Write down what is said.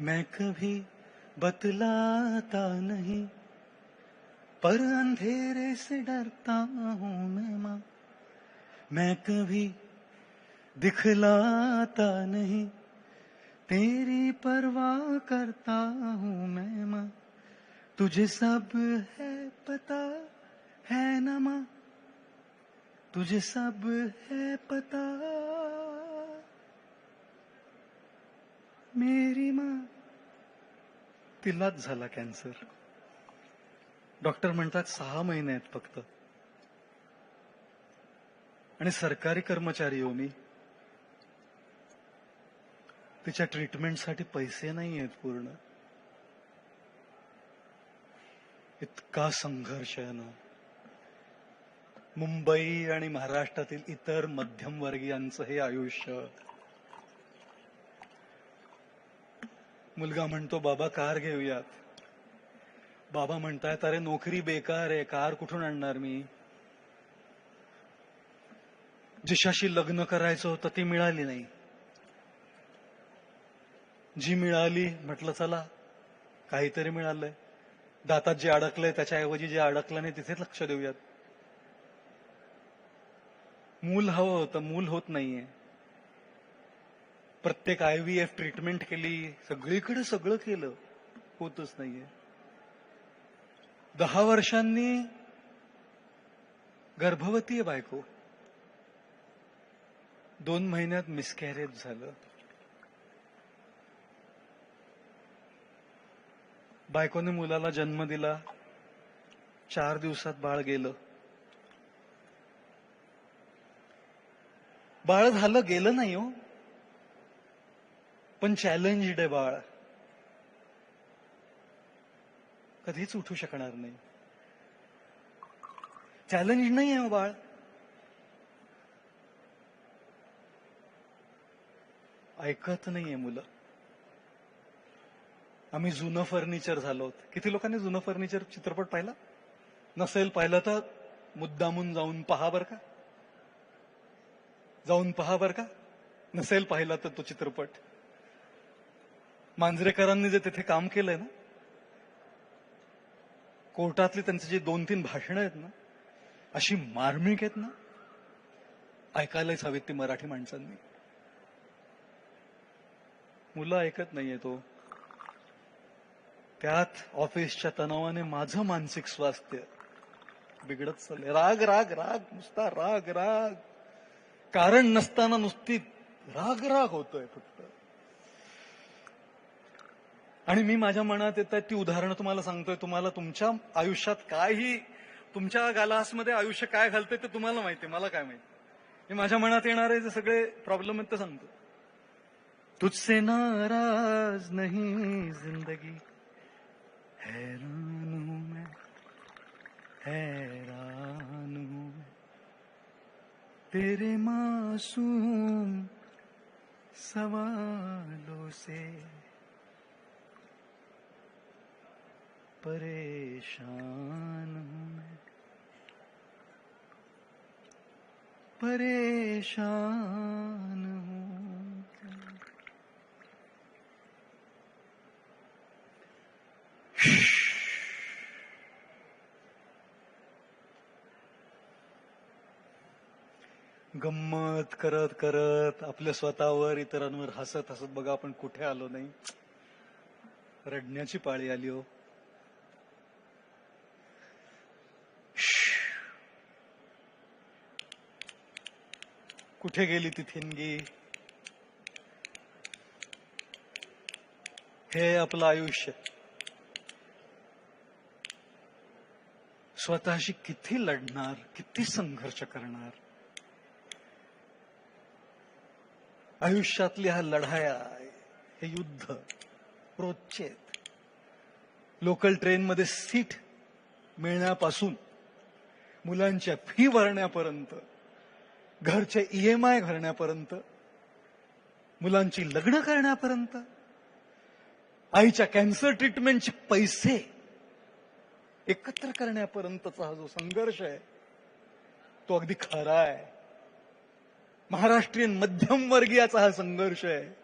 मैं कभी बतलाता नहीं, पर अंधेरे से डरता हूँ मैं माँ। मैं कभी दिखलाता नहीं, तेरी परवाह करता हूँ मैं माँ। तुझे सब है पता है ना माँ, तुझे सब है पता तिलाच झाला कॅन्सर डॉक्टर म्हणतात सहा महिने आहेत फक्त. आणि सरकारी कर्मचारी हो मी तिच्या ट्रीटमेंटसाठी पैसे नाही आहेत पूर्ण. इतका संघर्ष आहे ना. मुंबई आणि महाराष्ट्रातील इतर मध्यमवर्गीयांचं हे आयुष्य मुलगा म्हणतो बाबा कार घेऊयात. बाबा म्हणतायत अरे नोकरी बेकार आहे कार कुठून आणणार मी? जिशाशी लग्न करायचं होतं ती मिळाली नाही. जी मिळाली म्हटलं चला काहीतरी मिळालंय. दातात जे अडकलंय त्याच्याऐवजी जे अडकलं नाही तिथेच लक्ष देऊयात. मूल हवं होतं मूल होत नाहीये. प्रत्येक आय व्ही एफ ट्रीटमेंट केली सगळीकडे सगळं केलं होतच नाहीये. दहा वर्षांनी गर्भवती आहे बायको. दोन महिन्यात मिसकॅरेज झालं. बायकोने मुलाला जन्म दिला. चार दिवसात बाळ गेलं. बाळ झालं गेलं नाही हो. पण चॅलेंज्ड आहे बाळ. कधीच उठू शकणार नाही. चॅलेंज नाही आहे हो बाळ. ऐकत नाहीये मुलं. आम्ही जुनं फर्निचर झालो किती लोकांनी जुनं फर्निचर चित्रपट पाहिला? नसेल पाहिलं तर मुद्दामून जाऊन पहा बर का? जाऊन पहा बर का? नसेल पाहिला तर तो चित्रपट. मांजरेकरांनी जे तिथे काम केलंय ना कोर्टातली त्यांचे जे दोन तीन भाषणं आहेत ना अशी मार्मिक आहेत ना ऐकायलाच हवीत ती मराठी माणसांनी. मुलं ऐकत नाहीये तो. त्यात ऑफिसच्या तणावाने माझं मानसिक स्वास्थ्य बिघडत चाललंय. राग राग राग नुसता राग राग. कारण नसताना नुसती राग राग होतोय फक्त. आणि मी माझ्या मनात येत ती उदाहरणं तुम्हाला सांगतोय. तुम्हाला तुमच्या आयुष्यात काही तुमच्या गालासमध्ये आयुष्य काय घालतंय ते तुम्हाला माहिती मला काय माहिती हे माझ्या मनात येणारे जे सगळे प्रॉब्लेम आहेत ते सांगतो तुझसे नाराज नहीं जिंदगी. हैरान हूं मैं हैरान हूं मैं. तेरे मासूम सवालों से परेशान हूं। मैं परेशान हूं। गंमत करत करत आपल्या स्वतःवर इतरांवर हसत हसत बघा आपण कुठे आलो नाही. रडण्याची पाळी आली हो. कुठे गेली ती थिनगी हे आपलं आयुष्य. स्वतःशी किती लढणार किती संघर्ष करणार? आयुष्यातली हा लढाया हे युद्ध रोजचे लोकल ट्रेनमध्ये सीट मिळण्यापासून मुलांच्या फी भरण्यापर्यंत घरचे ईएमआय भरण्यापर्यंत मुलांची लग्न करण्यापर्यंत आईच्या कॅन्सर ट्रीटमेंटचे पैसे एकत्र करण्यापर्यंतचा हा जो संघर्ष आहे तो अगदी खरा आहे. महाराष्ट्रीयन मध्यमवर्गीयाचा हा संघर्ष आहे.